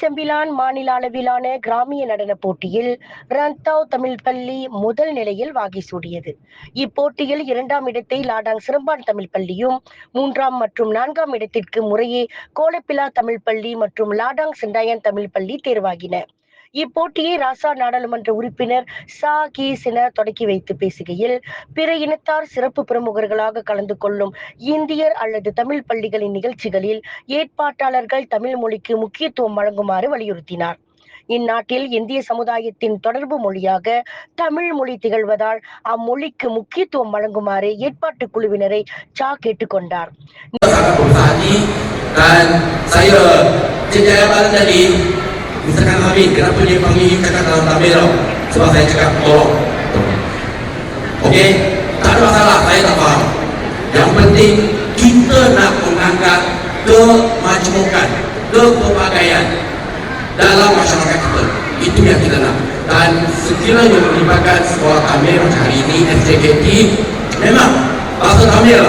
Sembilan மாநில அளவிலான கிராமிய நடன போட்டியில் ரந்தாவ் தமிழ் பள்ளி முதல் நிலையில் வாகி சூடியது. இப்போட்டியில் இரண்டாம் இடத்தை லாடாங் சிறம்பான் தமிழ் பள்ளியும் மூன்றாம் மற்றும் நான்காம் இடத்திற்கு முறையே கோலப்பிலா தமிழ் பள்ளி மற்றும் லாடாங் செண்டாயன் தமிழ் பள்ளி தேர்வாகின. இப்போட்டியை ராசா நாடாளுமன்ற உறுப்பினர் சா கீசின தொடக்கி வைத்து பேசுகையில் பிற இனத்தார் சிறப்பு பிரமுகர்களாக கலந்து கொள்ளும் இந்தியர் அல்லது தமிழ் பள்ளிகளின் நிகழ்ச்சிகளில் ஏற்பாட்டாளர்கள் தமிழ் மொழிக்கு முக்கியத்துவம் வழங்குமாறு வலியுறுத்தினார். இந்நாட்டில் இந்திய சமுதாயத்தின் தொடர்பு மொழியாக தமிழ் மொழி திகழ்வதால் அம்மொழிக்கு முக்கியத்துவம் வழங்குமாறு ஏற்பாட்டு குழுவினரை சா கேட்டுக்கொண்டார் Amin kenapa dia panggil cakap dalam tau sebab saya cakap tolong. Okey, tak ada masalah, saya tak faham. Yang penting kita nak mengangkat kemajmukan, kepelbagaian dalam masyarakat kita. Itu yang kita nak. Dan sekiranya melibatkan sekolah macam hari ini, SJKT Memang bahasa Tamil yang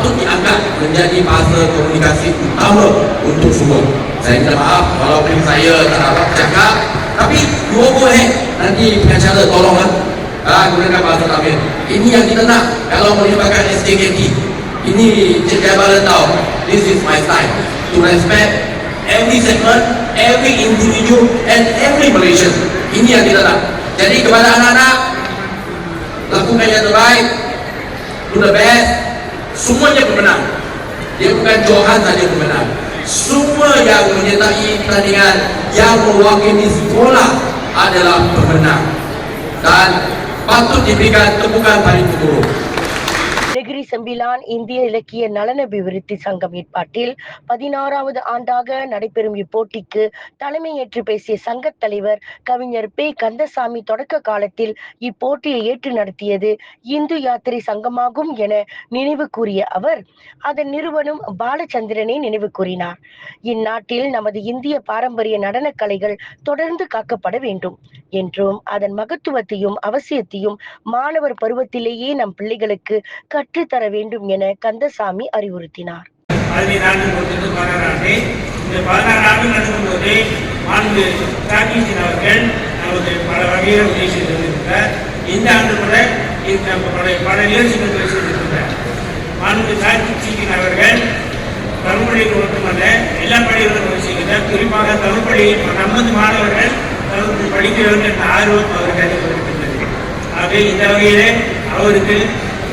patut diangkat menjadi bahasa komunikasi utama untuk semua. Saya minta maaf walaupun saya tak dapat cakap tapi go ahead nanti pengacara tolonglah ah, gunakan bahasa Tamil. Ini yang kita nak kalau melibatkan SJKT. Ini Cik Jabal tahu. This is my style to respect every segment, every individual and every Malaysian. Ini yang kita nak. Jadi kepada anak-anak lakukan yang terbaik, do the best, semuanya pemenang. Dia bukan Johan saja pemenang. Semua yang menyertai pertandingan yang mewakili sekolah adalah pemenang. Dan patut diberikan tepukan paling terburuk. கல்லூரி Sembilan இந்திய இலக்கிய நலன் அபிவிருத்தி சங்கம் ஏற்பாட்டில் பதினாறாவது ஆண்டாக நடைபெறும் இப்போட்டிக்கு தலைமையேற்று பேசிய சங்க தலைவர் கவிஞர் பே. கந்தசாமி தொடக்க காலத்தில் இப்போட்டியை ஏற்று நடத்தியது இந்து யாத்திரை சங்கமாகும் என நினைவு கூறிய அவர் அதன் நிறுவனம் பாலச்சந்திரனை நினைவு கூறினார். இந்நாட்டில் நமது இந்திய பாரம்பரிய நடன கலைகள் தொடர்ந்து காக்கப்பட வேண்டும் என்றும் அதன் மகத்துவத்தையும் அவசியத்தையும் மாணவர் பருவத்திலேயே நம் பிள்ளைகளுக்கு கற்று தர வேண்டும் என கந்தசாமி அறிவுறுத்தினார். இந்த ஆண்டு கூட பல பல நிகழ்ச்சிகள் உதவி செய்திருக்கிறார் மாண்பு காக்கீசன் அவர்கள் தமிழ்மொழியில் மட்டுமல்ல எல்லா பள்ளிகளும் உதவி குறிப்பாக தமிழ் பள்ளி நமது மாணவர்கள் தமிழ் படிக்க வேண்டும் என்ற ஆர்வம் அவருக்கு அதிகரிக்கின்றது ஆகவே இந்த வகையிலே அவருக்கு